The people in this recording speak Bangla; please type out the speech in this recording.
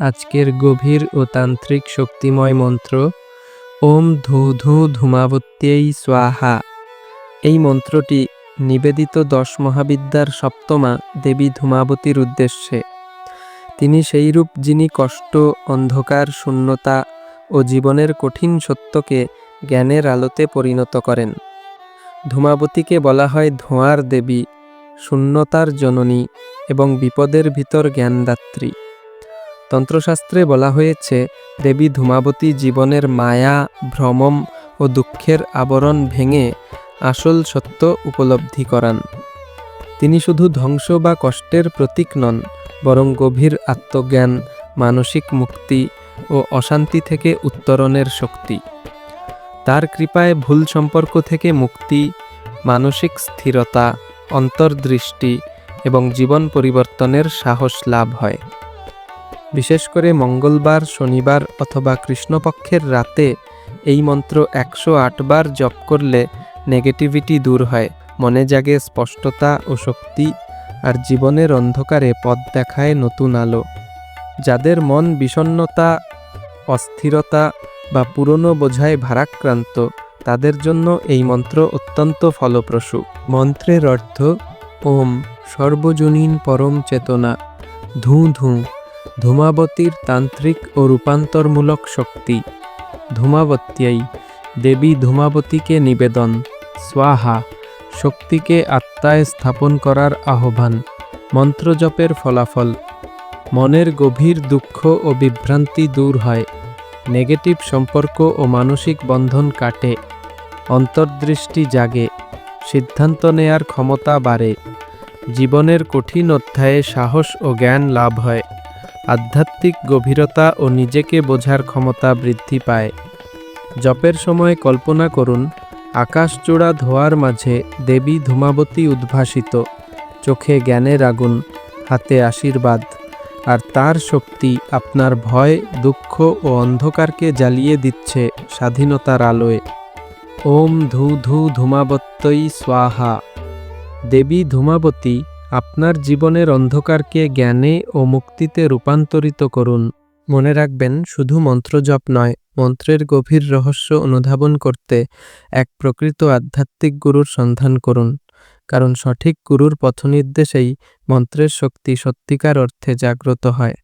আজকের গভীর ও তান্ত্রিক শক্তিময় মন্ত্র, ওম ধু ধু ধূমাবত্যেই স্বাহা। এই মন্ত্রটি নিবেদিত দশ মহাবিদ্যার সপ্তমা দেবী ধূমাবতীর উদ্দেশ্যে। তিনি সেইরূপ যিনি কষ্ট, অন্ধকার, শূন্যতা ও জীবনের কঠিন সত্যকে জ্ঞানের আলোতে পরিণত করেন। ধূমাবতীকে বলা হয় ধোঁয়ার দেবী, শূন্যতার জননী এবং বিপদের ভিতর জ্ঞানদাত্রী। তন্ত্রশাস্ত্রে বলা হয়েছে, দেবী ধূমাবতী জীবনের মায়া, ভ্রমম ও দুঃখের আবরণ ভেঙে আসল সত্য উপলব্ধি করান। তিনি শুধু ধ্বংস বা কষ্টের প্রতীক নন, বরং গভীর আত্মজ্ঞান, মানসিক মুক্তি ও অশান্তি থেকে উত্তরণের শক্তি। তার কৃপায় ভুল সম্পর্ক থেকে মুক্তি, মানসিক স্থিরতা, অন্তর্দৃষ্টি এবং জীবন পরিবর্তনের সাহস লাভ হয়। বিশেষ করে মঙ্গলবার, শনিবার অথবা কৃষ্ণপক্ষের রাতে এই মন্ত্র একশো আটবার জপ করলে নেগেটিভিটি দূর হয়, মনে জাগে স্পষ্টতা ও শক্তি আর জীবনের অন্ধকারে পথ দেখায় নতুন আলো। যাদের মন বিষণ্ণতা, অস্থিরতা বা পুরনো বোঝায় ভারাক্রান্ত, তাদের জন্য এই মন্ত্র অত্যন্ত ফলপ্রসূ। মন্ত্রের অর্থ, ওম সর্বজনীন পরম চেতনা, ধূ ধূ। ধূমাবতীর তান্ত্রিক ও রূপান্তরমূলক শক্তি। ধূমাবত্যাই দেবী ধূমাবতীকে নিবেদন, স্বাহা, শক্তিকে আত্মায় স্থাপন করার আহ্বান, মন্ত্রজপের ফলাফল। মনের গভীর দুঃখ ও বিভ্রান্তি দূর হয়, নেগেটিভ সম্পর্ক ও মানসিক বন্ধন কাটে, অন্তর্দৃষ্টি জাগে, সিদ্ধান্ত নেয়ার ক্ষমতা বাড়ে। জীবনের কঠিন অধ্যায়ে সাহস ও জ্ঞান লাভ হয়। আধ্যাত্মিক গভীরতা ও নিজেকে বোঝার ক্ষমতা বৃদ্ধি পায়। জপের সময় কল্পনা করুন আকাশচূড়া ধোয়ার মাঝে দেবী ধূমাবতী উদ্ভাসিত, চোখে জ্ঞানের আগুন হাতে আশীর্বাদ, আর তার শক্তি আপনার ভয়, দুঃখ ও অন্ধকারকে জ্বালিয়ে দিচ্ছে স্বাধীনতার আলোয়। ওম ধু ধু ধূমাবত্যই স্বাহা। দেবী ধূমাবতী আপনার জীবনের অন্ধকারকে জ্ঞানে ও মুক্তিতে রূপান্তরিত করুন। মনে রাখবেন, শুধু মন্ত্রজপ নয়, মন্ত্রের গভীর রহস্য অনুধাবন করতে এক প্রকৃত আধ্যাত্মিক গুরুর সন্ধান করুন। কারণ সঠিক গুরুর পথনির্দেশেই মন্ত্রের শক্তি সত্যিকার অর্থে জাগ্রত হয়।